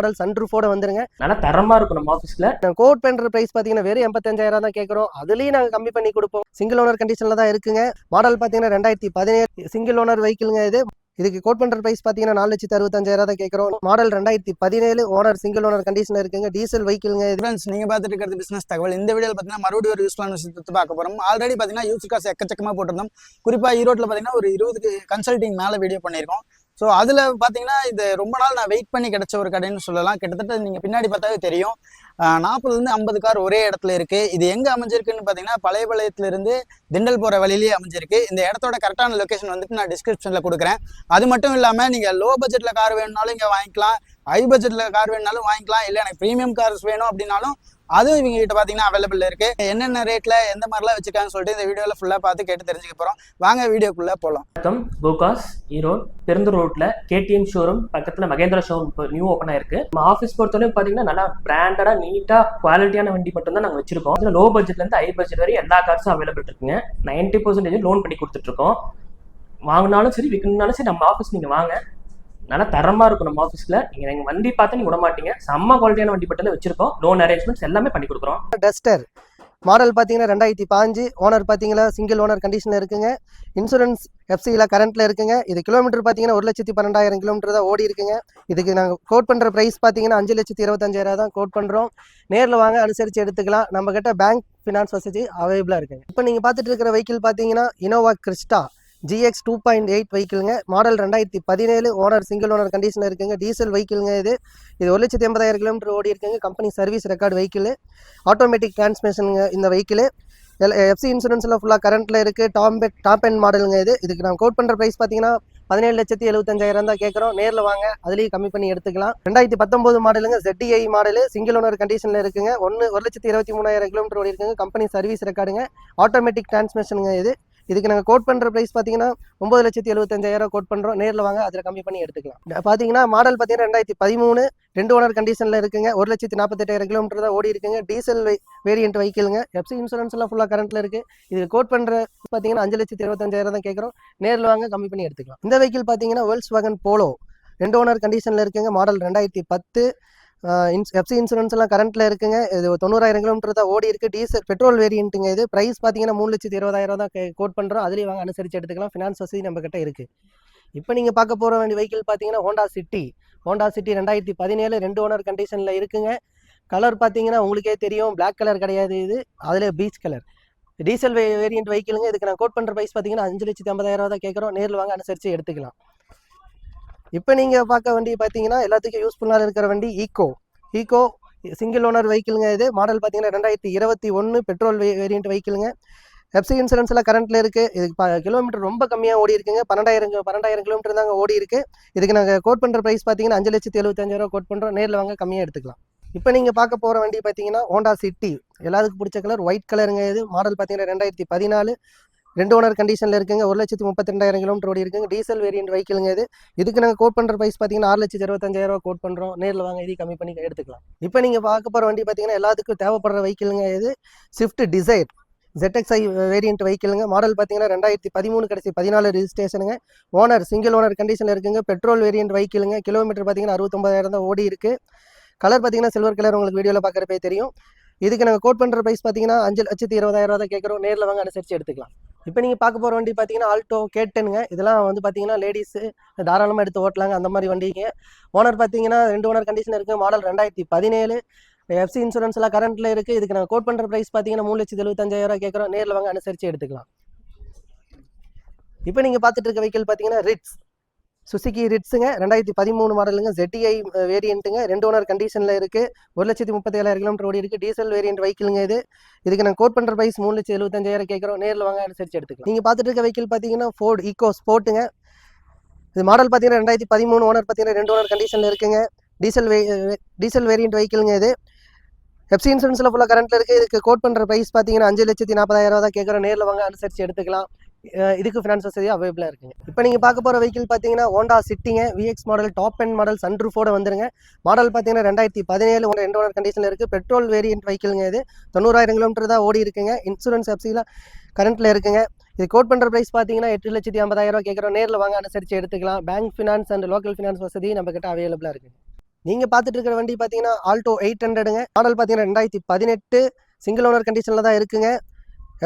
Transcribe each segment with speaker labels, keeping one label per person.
Speaker 1: Model சன்ரூஃபோட வந்துருங்க.
Speaker 2: நல்லா தரமா இருக்கும் நம்ம ஆஃபீஸ்ல
Speaker 1: கோட் பண்ற பிரைஸ் பாத்தீங்கன்னா வெறும் எண்பத்தஞ்சாயிரம் தான் கேட்கறோம் அதுலயும் நாங்க கம்மி பண்ணி கொடுப்போம். சிங்கிள் ஓனர் கண்டிஷன்ல தான் இருக்குங்க. மாடல் பாத்தீங்கன்னா ரெண்டாயிரத்தி பதினேழு சிங்கிள் ஓனர் வெஹிக்கிள்ங்க இது. இதுக்கு கோட் பண்ற பிரைஸ் பாத்தீங்கன்னா நாலு லட்சத்தி அறுபத்தஞ்சாயிரம் தான் கேட்கறோம் மாடல் ரெண்டாயிரத்தி பதினேழு ஓனர் சிங்கிள் ஓனர் கண்டிஷன்ல இருக்குங்க. டீசல் வெஹிக்கிள்ங்க இது.
Speaker 3: ஃப்ரெண்ட்ஸ் நீங்க பார்த்துட்டு இருக்கிறது பிசினஸ் தகவல். இந்த வீடியோவில் பார்த்தீங்கன்னா மறுபடியும் ஒரு யூஸ்ஃபுல்லான விஷயத்தை பார்க்க போறோம். ஆல்ரெடி பார்த்தீங்கன்னா யூஸ் காசு எக்கச்சக்கமாக போட்டிருந்தோம். குறிப்பா ஈரோட்டில் பார்த்தீங்கன்னா ஒரு இருபதுக்கு கன்சல்டிங் மேலே வீடியோ பண்ணியிருக்கோம். ஸோ அதில் பார்த்தீங்கன்னா இது ரொம்ப நாள் நான் வெயிட் பண்ணி கிடைச்ச ஒரு கடைன்னு சொல்லலாம். கிட்டத்தட்ட நீங்கள் பின்னாடி பார்த்தாவே தெரியும். நாற்பதுலேருந்து ஐம்பது கார் ஒரே இடத்துல இருக்குது இது எங்கே அமைஞ்சிருக்குன்னு பார்த்தீங்கன்னா பழையபாளையத்துல இருந்து திண்டல் போகிற வழியிலேயே அமைஞ்சிருக்கு. இந்த இடத்தோட கரெக்டான லொக்கேஷன் வந்துட்டு நான் டிஸ்கிரிப்ஷனில் கொடுக்குறேன். அது மட்டும் இல்லாமல் நீங்கள் லோ பட்ஜெட்டில் கார் வேணும்னாலும் இங்கே வாங்கிக்கலாம். ஹை பட்ஜெட்டில் கார் வேணுனாலும் வாங்கிக்கலாம். இல்லை எனக்கு ப்ரீமியம் கார்ஸ் வேணும் அப்படின்னாலும் அதுவும் இவங்க கிட்ட பார்த்தீங்கன்னா அவைலபிள் இருக்கு. என்னென்ன ரேட்ல எந்த மாதிரிலாம் வச்சிருக்காங்கன்னு சொல்லிட்டு இந்த வீடியோவில் ஃபுல்லாக பார்த்து கேட்டு தெரிஞ்சுக்க போகிறோம் வாங்க வீடியோக்குள்ளே போலாம்.
Speaker 2: வணக்கம். கோகாஸ் ஈரோடு பெருந்தூர் ரோட்ல கேடிஎம் ஷோரூம் பக்கத்துல மகேந்திரா ஷோரூம் இப்போ நியூ ஓப்பன் ஆயிருக்கு. நம்ம ஆஃபீஸ் பொறுத்தவரைக்கும் பாத்தீங்கன்னா நல்லா பிராண்டடா நீட்டா குவாலிட்டியான வண்டி மட்டும் தான் நாங்க வச்சிருக்கோம். இதுல லோ பட்ஜெட்ல இருந்து ஹை பட்ஜெட் வரை எல்லா கார்ஸும் அவைலபிள் இருக்குங்க. நைன்டி பர்சன்டேஜ் லோன் பண்ணி கொடுத்துட்டு இருக்கோம். வாங்கினாலும் சரி விற்கணும்னாலும் சரி நம்ம ஆஃபீஸ் நீங்க வாங்க. நல்லா தரமா இருக்கும் நம்ம ஆஃபீஸ்ல நீங்க எங்க வண்டி பார்த்து நீங்க விட மாட்டீங்க செம்ம குவாலிட்டியான வண்டி மட்டும் வச்சிருக்கோம். லோன் அரேஞ்ச்மெண்ட்ஸ் எல்லாமே பண்ணி கொடுக்குறோம்.
Speaker 1: டஸ்டர். மாடல் பார்த்தீங்கன்னா ரெண்டாயிரத்தி பாஞ்சு. ஓனர் பார்த்தீங்கன்னா சிங்கிள் ஓனர் கண்டிஷனில் இருக்குங்க. இன்சூரன்ஸ் எஃப்சியில் கரண்ட்டில் இருக்குங்க. இது கிலோமீட்டர் பார்த்தீங்கன்னா ஒரு லட்சத்தி பன்னெண்டாயிரம் கிலோமீட்டர் தான் ஓடி இருக்குங்க. இதுக்கு நாங்கள் கோட் பண்ணுற ப்ரைஸ் பார்த்தீங்கன்னா அஞ்சு லட்சத்தி இருபத்தஞ்சாயிரம் தான் கோட் பண்ணுறோம் நேரில் வாங்க அனுசரித்து எடுத்துக்கலாம். நம்ம பேங்க் ஃபினான்ஸ் வசதி அவைலபிளாக இருக்குங்க. இப்போ நீங்கள் பார்த்துட்டு இருக்கிற வெஹிக்கிள் பார்த்தீங்கன்னா Innova Crysta GX two point eight வெஹிக்கிளுங்க model ரெண்டாயிரத்தி பதினேழு. ஓனர் சிங்கிள் ஓனர் கண்டிஷனில் இருக்குங்க. டீசல் வெஹிக்கிளுங்க இது. இது ஒரு லட்சத்தி எண்பதாயிரம் கிலோமீட்டர் ஓடி இருக்குங்க. Company service record vehicle automatic டிரான்ஸ்மிஷனுங்க இந்த வெஹிக்கிள் எஃப்சி இன்சூரன்ஸில் ஃபுல்லாக கரண்ட்டில் இருக்குது டாப் டாப் அண்ட் மாடலுங்க இது. இதுக்கு நான் கோட் பண்ணுற ப்ரைஸ் பார்த்தீங்கன்னா பதினேழு லட்சத்தி எழுபத்தஞ்சாயிரம் தான் கேட்குறோம் நேரில் வாங்க. அதுலேயும் கம்மி பண்ணி எடுத்துக்கலாம். ரெண்டாயிரத்தி பத்தொம்போது மாடலுங்க ஜெட்டிஐ மாடலு சிங்கிள் ஓனர் கண்டிஷனில் இருக்குங்க. ஒன்று ஒரு லட்சத்தி இருபத்தி மூணாயிரம் கிலோமீட்டர் ஓடி இருக்குங்க. கம்பெனி சர்வீஸ் ரெக்கார்டுங்க ஆட்டோமேட்டிக் டிரான்ஸ்மிஷனுங்க இது. இதுக்கு நாங்கள் கோட் பண்ணுற ப்ரைஸ் பார்த்தீங்கன்னா ஒம்பது லட்சத்தி எழுபத்தஞ்சாயிரம் கோட் பண்ணுறோம் நேரில் வாங்க அதில் கம்மி பண்ணி எடுத்துக்கலாம். பார்த்தீங்கன்னா மாடல் பார்த்தீங்கன்னா ரெண்டாயிரத்தி பதிமூணு ரெண்டு ஓனர் கண்டிஷனில் இருக்குங்க. ஒரு லட்சத்தி நாற்பத்தெட்டாயிரம் கிலோமீட்டர் தான் ஓடி இருக்குங்க. டீசல் வேரியன்ட் வெஹிக்கிளுங்க எஃப்சி இன்சூரன்ஸ் எல்லாம் ஃபுல்லாக கரண்ட்டில் இருக்குது இது கோட் பண்ணுற பார்த்தீங்கன்னா அஞ்சு லட்சத்தி இருபத்தஞ்சாயிரம் தான் கேட்குறோம் நேரில் வாங்க கம்மி பண்ணி எடுத்துக்கலாம். இந்த வெஹிக்கிள் பார்த்தீங்கன்னா வேர்ல்ஸ் வேகன் போலோ ரெண்டு ஓனர் கண்டிஷனில் இருக்குங்க. மாடல் ரெண்டாயிரத்தி பத்து. இன்ஸ் எஃப்சி இன்சூரன்ஸ் எல்லாம் கரண்ட்டில் இருக்குங்க. இது தொண்ணூறாயிரம் கிலோமீட்டர் தான் ஓடி இருக்கு. டீசல் பெட்ரோல் வேரியண்ட்டுங்க இது. ப்ரைஸ் பார்த்தீங்கன்னா மூணு லட்சத்தி இருபதாயிரம் தான் கோட் பண்ணுறோம் அதுலேயும் வாங்க அனுசரித்து எடுத்துக்கலாம். ஃபினான்ஸ் வசதி நம்ம கிட்ட இருக்குது இப்போ நீங்கள் பார்க்க போகிற வேண்டிய வெஹிக்கிள் பார்த்தீங்கன்னா ஹோண்டா சிட்டி ஹோண்டா சிட்டி ரெண்டாயிரத்தி பதினேழு ரெண்டு ஓனர் கண்டிஷனில் இருக்குங்க. கலர் பார்த்தீங்கன்னா உங்களுக்கே தெரியும். பிளாக் கலர் கிடையாது இது. அதில் பீச் கலர் டீசல் வே வேரியன்ட் வெஹிக்கிளுங்க இதுக்கு நான் கோட் பண்ணுற ப்ரைஸ் பார்த்தீங்கன்னா அஞ்சு லட்சத்தி ஐம்பதாயிரம் தான் கேட்குறோம் நேரில் வாங்க அனுசரித்து எடுத்துக்கலாம். இப்போ நீங்கள் பார்க்க வண்டி பார்த்தீங்கன்னா எல்லாத்துக்கும் யூஸ்ஃபுல்லாக இருக்கிற வண்டி ஈக்கோ ஈக்கோ சிங்கிள் ஓனர் வெஹிக்கிளுங்க இது. மாடல் பார்த்தீங்கன்னா ரெண்டாயிரத்தி இருபத்தி ஒன்று பெட்ரோல் வேரியன்ட் வெஹிக்கிளுங்க எஃப்சி இன்சூரன்ஸ் எல்லாம் கரண்ட்ல இருக்குது இதுக்கு ப- கிலோமீட்டர் ரொம்ப கம்மியாக ஓடி இருக்குங்க. பன்னெண்டாயிரம் பன்னெண்டாயிரம் கிலோமீட்டர் தாங்க ஓடி இருக்கு. இதுக்கு நாங்கள் கோட் பண்ணுற ப்ரைஸ் பார்த்தீங்கன்னா அஞ்சு லட்சத்தி எழுபத்தஞ்சாயிரம் கோட் பண்ணுறோம் நேரில் வாங்க கம்மியாக எடுத்துக்கலாம். இப்போ நீங்கள் பார்க்க போகிற வண்டி பார்த்தீங்கன்னா ஹோண்டா சிட்டி எல்லாத்துக்கும் பிடிச்ச கலர் ஒயிட் கலருங்க இது. மாடல் பார்த்தீங்கன்னா ரெண்டாயிரத்தி பதினாலு. ரெண்டு ஓனர் கண்டிஷனில் இருக்குங்க. ஒரு லட்சத்தி முப்பத்தி ரெண்டாயிரம் கிலோமீட்டர் ஓடி இருக்குங்க. டீசல் வேரியன்ட் வெஹிக்கிளுங்க இது. இதுக்கு நாங்கள் கோட் பண்ணுற ப்ரைஸ் பார்த்தீங்கன்னா ஆறு லட்சத்தி இருபத்தஞ்சாயிரம் ரூபா கோட் பண்ணுறோம் நேரில் வாங்க இதையும் கம்மி பண்ணி எடுத்துக்கலாம். இப்போ நீங்கள் பார்க்க போகிற வண்டி பார்த்தீங்கன்னா எல்லாத்துக்கும் தேவைப்படுற வெஹிக்கிளுங்க இது. ஸ்விஃப்ட் டிசைர் ஜெட்எக்ஸ்ஐ வேரியன்ட் வெஹிக்கிளுங்க மாடல் பார்த்தீங்கன்னா ரெண்டாயிரத்தி பதிமூணு கடைசி பதினாலு ரிஜிஸ்ட்ரேஷனுங்க ஓனர் சிங்கிள் ஓனர் கண்டிஷனில் இருக்குங்க. பெட்ரோல் வேரியன்ட் வெஹிக்கிளுங்க கிலோமீட்டர் பார்த்தீங்கன்னா அறுபத்தொம்பதாயிரம் தான் ஓடி இருக்குது கலர் பார்த்தீங்கன்னா சில்வர் கலர் உங்களுக்கு வீடியோவில் பார்க்குறப்பே தெரியும். இதுக்கு நாங்கள் கோட் பண்ணுற ப்ரைஸ் பார்த்தீங்கன்னா அஞ்சு லட்சத்தி இருபதாயிரம் ரூபா தான் கேட்குறோம் நேரில் வாங்க அனுசரித்து எடுத்துக்கலாம். இப்போ நீங்கள் பார்க்க போகிற வண்டி பார்த்தீங்கன்னா ஆல்டோ கேட்டனுங்க இதெல்லாம் வந்து பார்த்தீங்கன்னா லேடிஸு தாராளமாக எடுத்து ஓட்டலாங்க அந்த மாதிரி வண்டிங்க. ஓனர் பார்த்தீங்கன்னா ரெண்டு ஓனர் கண்டிஷன் இருக்குது மாடல் ரெண்டாயிரத்தி பதினேழு. எஃப்சி இன்சூரன்ஸ் எல்லாம் கரண்ட்டில் இருக்குது இதுக்கு நாங்கள் கோட் பண்ணுற ப்ரைஸ் பார்த்தீங்கன்னா மூணு லட்சத்தி எழுபத்தஞ்சாயிரம் கேட்குறோம் நேரில் வாங்க அனுசரித்து எடுத்துக்கலாம். இப்போ நீங்கள் பார்த்துட்டு இருக்க வெஹிக்கிள் பார்த்தீங்கன்னா ரிட்ஸ் சுசுகி ரிட்ஸுங்க ரெண்டாயிரத்தி பதிமூணு மாடலுங்க ஜெட்டிஐ வேரியண்ட்டுங்க ரெண்டு ஓனர் கண்டிஷனில் இருக்குது ஒரு லட்சத்தி முப்பத்தேழாயிரம் கிலோமீட்டர் ஓடி இருக்குது டீசல் வேரியன்ட் வெஹிக்கிளுங்க இது. இதுக்கு நான் கோட் பண்ணுற ப்ரைஸ் மூணு லட்சத்தி எழுபத்தஞ்சாயிரம் கேட்குறோம். நேரில் வாங்க அனுசரித்து எடுத்துக்கலாம். நீங்கள் பார்த்துட்டு இருக்க வெஹிக்கிள் பார்த்தீங்கன்னா ஃபோர்ட் ஈகோ ஸ்போர்ட்டுங்க இது மாடல் பார்த்தீங்கன்னா ரெண்டாயிரத்தி பதிமூணு ஓனர் பார்த்தீங்கன்னா ரெண்டு ஓனர் கண்டிஷனில் இருக்குங்க. டீசல் வே டீசல் வேரியன்ட் வெஹிக்கிளுங்க இது. எஃப்சி இன்சூரன்ஸில் ஃபுல்லாக கரண்ட்டில் இருக்குது இதுக்கு கோட் பண்ணுற ப்ரைஸ் பார்த்தீங்கன்னா அஞ்சு லட்சத்தி நாற்பதாயிரம் ரூபா தான் கேட்குறோம். நேரில் வாங்க அனுசரித்து எடுத்துக்கலாம். இதுக்கு ஃபினான்ஸ் வசதி அவைலபிளாக இருக்குங்க. இப்போ நீங்கள் பார்க்க போகிற வெஹிக்கிள் பார்த்தீங்கன்னா Honda சிட்டிங்க VX model top end model சன்ரூஃபோட வந்துருங்க. மாடல் பார்த்தீங்கன்னா ரெண்டாயிரத்தி பதினேழு ஒன்று ரெண்டு ஓனர் கண்டிஷனில் இருக்குது பெட்ரோல் வேரியன்ட் வெஹிக்கிள்ங்க இது. தொண்ணூறாயிரம் கிலோமீட்டர் தான் ஓடி இருக்குங்க. இன்சூரன்ஸ் எஃப்சிலாம் கரண்ட்டில் இருக்குங்க. இது கோட் பண்ணுற ப்ரைஸ் பார்த்தீங்கன்னா எட்டு லட்சத்தி ஐம்பதாயிரம் கேட்குறோம். நேரில் வாங்க அனுசரித்து எடுத்துக்கலாம். Bank finance and local finance வசதி நம்ம கிட்ட அவைலபிளாக இருக்குது நீங்கள் பார்த்துட்டு இருக்கிற வண்டி பார்த்தீங்கன்னா ஆல்டோ எயிட் ஹண்ட்ரடுங்க மாடல் பார்த்தீங்கன்னா ரெண்டாயிரத்தி பதினெட்டு. சிங்கிள் ஓனர் கண்டிஷனில் தான் இருக்குங்க.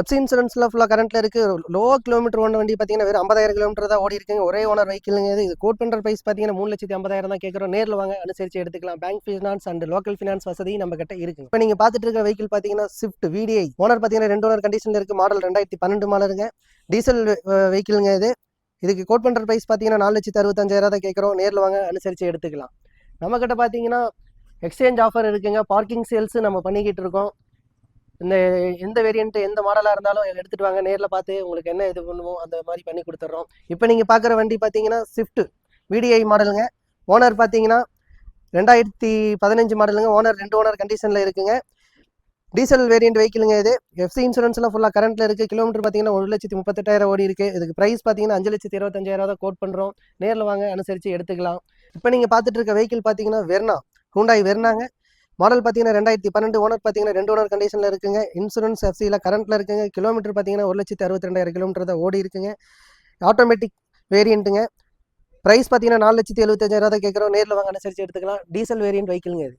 Speaker 1: எப்சி இன்சூரன்ஸில் ஃபுல்லாக கரண்ட்டில் இருக்குது லோ கிலோமீட்டர் ஓன வண்டி பார்த்தீங்கன்னா வெறும் ஐம்பதாயிரம் கிலோமீட்டர் தான் ஓடி இருக்குங்க. ஒரே ஓனர் வெஹிக்கிளுங்க இது. கோட் பண்ணுற ப்ரைஸ் பார்த்தீங்கன்னா மூணு லட்சத்தி ஐம்பதாயிரம் தான் கேட்குறோம் நேரில் வாங்க அனுசரித்து எடுத்துக்கலாம். Bank finance and local finance வசதி நம்ம கிட்ட இருக்குது இப்போ நீங்கள் பார்த்துட்டு இருக்கிற வெஹிக்கிள் பார்த்தீங்கன்னா ஸ்விஃப்ட் விடிஐ ஓனர் பார்த்தீங்கன்னா ரெண்டு ஓனர் கண்டிஷனில் இருக்குது மாடல் ரெண்டாயிரத்தி பன்னெண்டு மாடலுங்க டீசல் வெஹிக்கிளுங்க இது. இதுக்கு கோட் பண்ணுற ப்ரைஸ் பார்த்தீங்கன்னா நாலு லட்சத்தி அறுபத்தஞ்சாயிரம் தான் கேட்குறோம் நேரில் வாங்க அனுசரித்து எடுத்துக்கலாம். நம்மக்கிட்ட பார்த்தீங்கன்னா எக்ஸ்சேஞ்ச் ஆஃபர் இருக்குங்க. பார்க்கிங் சேல்ஸு நம்ம பண்ணிக்கிட்டு இருக்கோம். இந்த எந்த வேரியன்ட் எந்த மாடலாக இருந்தாலும் எடுத்துகிட்டு வாங்க. நேரில் பார்த்து உங்களுக்கு என்ன இது பண்ணுவோம் அந்த மாதிரி பண்ணி கொடுத்துட்றோம். இப்போ நீங்கள் பார்க்குற வண்டி பார்த்தீங்கன்னா ஸ்விஃப்ட் விடிஐ மாடலுங்க ஓனர் பார்த்தீங்கன்னா ரெண்டாயிரத்தி பதினஞ்சு மாடலுங்க ஓனர் ரெண்டு ஓனர் கண்டிஷனில் இருக்குங்க. டீசல் வேரியன்ட் வெஹிக்கிளுங்க இது. எஃப்சி இன்சூரன்ஸ்லாம் ஃபுல்லாக கரண்ட்டில் இருக்குது கிலோமீட்டர் பார்த்தீங்கன்னா ஒரு லட்சத்தி முப்பத்தெட்டாயிரம் ஓடி இருக்குது இதுக்கு ப்ரைஸ் பார்த்தீங்கன்னா அஞ்சு லட்சத்தி இருபத்தஞ்சாயிரம் தான் கோட் பண்ணுறோம் நேரில் வாங்க அனுசரித்து எடுத்துக்கலாம். இப்போ நீங்கள் பார்த்துட்டு இருக்க வெஹிக்கிள் பார்த்தீங்கன்னா வெர்னா ஹூண்டாய் வெர்னாங்க மாடல் பார்த்தீங்கன்னா ரெண்டாயிரத்தி பன்னெண்டு ஓனர் பார்த்தீங்கன்னா ரெண்டு ஓனர் கண்டிஷனில் இருக்குங்க. இன்சூரன்ஸ் எஃப்சியில் கரண்ட்டில் இருக்குங்க. கிலோமீட்டர் பார்த்தீங்கன்னா ஒரு லட்சத்தி அறுபத்தி ரெண்டாயிரம் கிலோமீட்டர் தான் ஓடி இருக்குங்க. ஆட்டோமேட்டிக் வேரியண்ட்டுங்க ப்ரைஸ் பார்த்தீங்கன்னா நாலு லட்சத்தி எழுபத்தஞ்சாயிரம் தான் கேட்குறோம் நேரில் வாங்க அனுசரித்து எடுத்துக்கலாம். டீசல் வேரியன்ட் வெஹிக்கிளுங்க இது.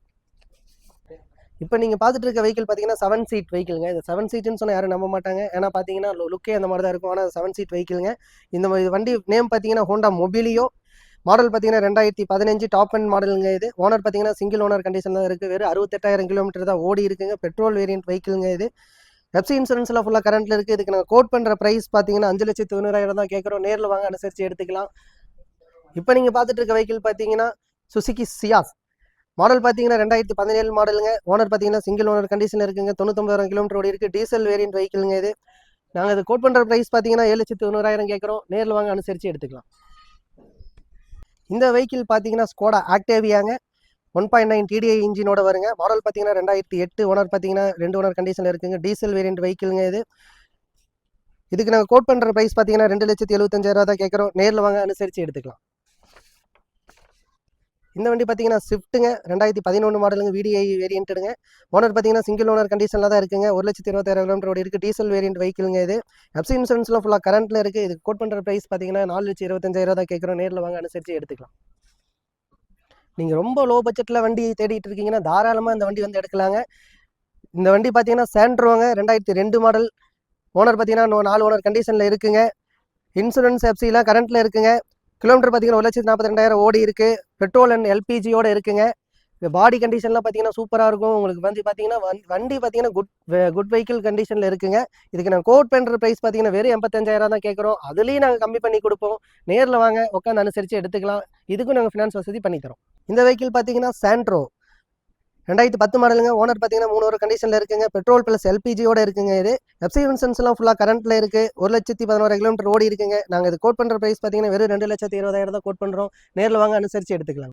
Speaker 1: இப்போ நீங்கள் பார்த்துட்டு இருக்க வெஹிக்கிள் பார்த்தீங்கன்னா செவன் சீட் வெஹிக்கிளுங்க இது செவன் சீட்டுன்னு சொன்னால் யாரும் நம்ப மாட்டாங்க. ஏன்னா பார்த்தீங்கன்னா லுக்கே அந்த மாதிரி தான் இருக்கும் ஆனால் செவன் சீட் வெஹிக்கிளுங்க இந்த மாதிரி வண்டி நேம் பார்த்தீங்கன்னா ஹோண்டா மொபிலியோ மாடல் பார்த்தீங்கன்னா ரெண்டாயிரத்தி பதினஞ்சு டாப் அண்ட் மாடலுங்க இது. ஓனர் பார்த்தீங்கன்னா சிங்கிள் ஓனர் கண்டிஷன் தான் இருக்குது வெறும் அறுபத்தெட்டாயிரம் கிலோமீட்டர் தான் ஓடி இருக்குங்க. பெட்ரோல் வேரியன்ட் வெஹிக்கிளுங்க இது. வெப்சி இன்சூரன்ஸில் ஃபுல்லாக கரண்ட்டில் இருக்குது இதுக்கு நாங்கள் கோட் பண்ணுற ப்ரைஸ் பார்த்தீங்கன்னா அஞ்சு லட்சத்து தொண்ணூறாயிரம் தான் கேட்குறோம். நேரில் வாங்க அனுசரித்து எடுத்துக்கலாம். இப்போ நீங்கள் பார்த்துட்டு இருக்க வெஹிக்கிள் பார்த்தீங்கன்னா சுசுகி சியாஸ் மாடல் பார்த்தீங்கன்னா ரெண்டாயிரத்தி பதினேழு மாடலுங்க ஓனர் பார்த்தீங்கன்னா சிங்கிள் ஓனர் கண்டிஷன் இருக்குங்க. தொண்ணூத்தொம்பதாயிரம் கிலோமீட்டர் ஓடி இருக்குது டீசல் வேரியன்ட் வெஹிக்கிளுங்க இது. நாங்கள் இது கோட் பண்ணுற ப்ரைஸ் பார்த்தீங்கன்னா ஏழு லட்சத்து தொண்ணூறாயிரம் கேட்குறோம். நேரில் வாங்க அனுசரித்து எடுத்துக்கலாம். இந்த வெஹிக்கிள் பார்த்தீங்கன்னா ஸ்கோடா ஆக்டேவியாங்க ஒன் பாயிண்ட் நைன் டிடிஐ இன்ஜினோட வருங்க. மாடல் பார்த்தீங்கன்னா ரெண்டாயிரத்தி எட்டு. ஓனர் பார்த்தீங்கன்னா ரெண்டு ஓனர் கண்டிஷனில் இருக்குங்க. டீசல் வேரியன்ட் வெஹிக்கிளுங்க இது. இதுக்கு நாங்கள் கோட் பண்ணுற ப்ரைஸ் பார்த்தீங்கன்னா ரெண்டு லட்சத்தி எழுபத்தஞ்சாயிரம் தான் கேட்குறோம் நேரில் வாங்க அனுசரித்து எடுத்துக்கலாம். இந்த வண்டி பார்த்தீங்கன்னா ஸ்விஃப்ட்டுங்க ரெண்டாயிரத்தி பதினொன்று மாடலுங்க விடிஐ வேரியன்ட்டுங்க ஓனர் பார்த்தீங்கன்னா சிங்கிள் ஓனர் கண்டிஷனில் தான் இருக்குங்க. ஒரு லட்சத்தி இருபத்தாயிரம் கிலோமீட்டர் ஓடி இருக்குது டீசல் வேரியன்ட் வெஹிக்கிளுங்க இது. எஃப்சி இன்சூரன்ஸ்லாம் ஃபுல்லாக கரண்ட்டில் இருக்குது இதுக்கு கோட் பண்ணுற ப்ரைஸ் பார்த்தீங்கன்னா நாலு லட்சம் இருபத்தஞ்சாயிரம் தான் கேட்குறோம் நேரில் வாங்க அனுசரித்து எடுத்துக்கலாம். நீங்கள் ரொம்ப லோ பட்ஜெட்டில் வண்டி தேடிட்டு இருக்கீங்கன்னா தாராளமாக இந்த வண்டி வந்து எடுக்கலாங்க. இந்த வண்டி பார்த்தீங்கன்னா சேண்ட்ரோங்க ரெண்டாயிரத்தி ரெண்டு மாடல் ஓனர் பார்த்தீங்கன்னா இன்னும் நாலு ஓனர் கண்டிஷனில் இருக்குங்க. இன்சூரன்ஸ் எஃப்சிலாம் கரண்ட்டில் இருக்குங்க. கிலோமீட்டர் பார்த்தீங்கன்னா ஒரு லட்சத்தி நாற்பத்தி ரெண்டாயிரம் ஓடி இருக்குது பெட்ரோல் அண்ட் எல்பிஜியோட இருக்குங்க. பாடி கண்டிஷன்லாம் பார்த்தீங்கன்னா சூப்பராக இருக்கும். உங்களுக்கு வந்து பார்த்தீங்கன்னா வண்டி- வண்டி பார்த்தீங்கன்னா குட் குட் வெஹிக்கிள் கண்டிஷனில் இருக்குங்க. இதுக்கு நான் கோட் பண்ணுற ப்ரைஸ் பார்த்தீங்கன்னா வெறும் எண்பத்தஞ்சாயிரம் தான் கேட்குறோம் அதுலேயும் நாங்கள் கம்மி பண்ணி கொடுப்போம். நேரில் வாங்க உட்காந்து அனுசரித்து எடுத்துக்கலாம். இதுக்கும் நாங்கள் ஃபினான்ஸ் வசதி பண்ணித்தரோம் இந்த வெஹிக்கிள் பார்த்தீங்கன்னா சாண்ட்ரோ ரெண்டாயிரத்தி பத்து மாடலுங்க. ஓனர் பார்த்தீங்கன்னா மூணு ஒரு கண்டிஷனில் இருக்குங்க. பெட்ரோல் ப்ளஸ் எல்பிஜியோட இருக்குங்க இது. எஃப்சி இன்சூரன்ஸ்லாம் ஃபுல்லாக கரண்ட்டில் இருக்குது ஒரு லட்சத்தி பதினோரு கிலோமீட்டர் ஓடி இருக்குங்க. நாங்கள் இது கோட் பண்ணுற ப்ரைஸ் பார்த்தீங்கன்னா வெறும் ரெண்டு லட்சத்தி இருபதாயிரம் தான் கோட் பண்ணுறோம் நேரில் வாங்க அனுசரித்து எடுத்துக்கலாம்